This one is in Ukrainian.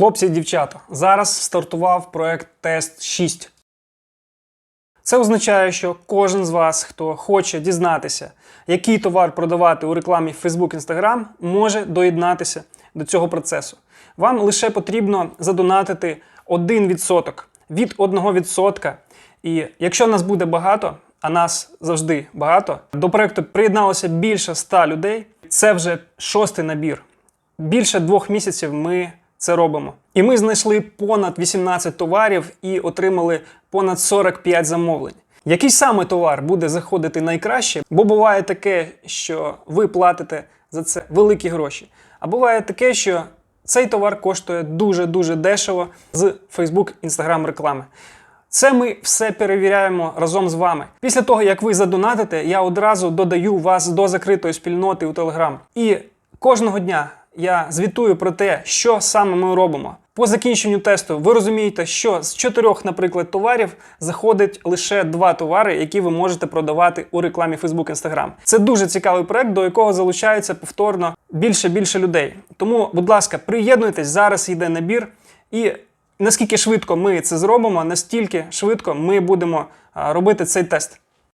Хлопці і дівчата, зараз стартував проект Тест 6. Це означає, що кожен з вас, хто хоче дізнатися, який товар продавати у рекламі Facebook Instagram, може доєднатися до цього процесу. Вам лише потрібно задонатити 1% від 1%. І якщо нас буде багато, а нас завжди багато, до проекту приєдналося більше 100 людей. Це вже шостий набір. Більше двох місяців ми це робимо. І ми знайшли понад 18 товарів і отримали понад 45 замовлень. Який саме товар буде заходити найкраще? Бо буває таке, що ви платите за це великі гроші. А буває таке, що цей товар коштує дуже-дуже дешево з Facebook, Instagram реклами. Це ми все перевіряємо разом з вами. Після того, як ви задонатите, я одразу додаю вас до закритої спільноти у Telegram. І кожного дня я звітую про те, що саме ми робимо. По закінченню тесту ви розумієте, що з чотирьох, наприклад, товарів заходить лише два товари, які ви можете продавати у рекламі Facebook Instagram. Це дуже цікавий проект, до якого залучається повторно більше більше людей. Тому, будь ласка, приєднуйтесь, зараз йде набір. І наскільки швидко ми це зробимо, настільки швидко ми будемо робити цей тест.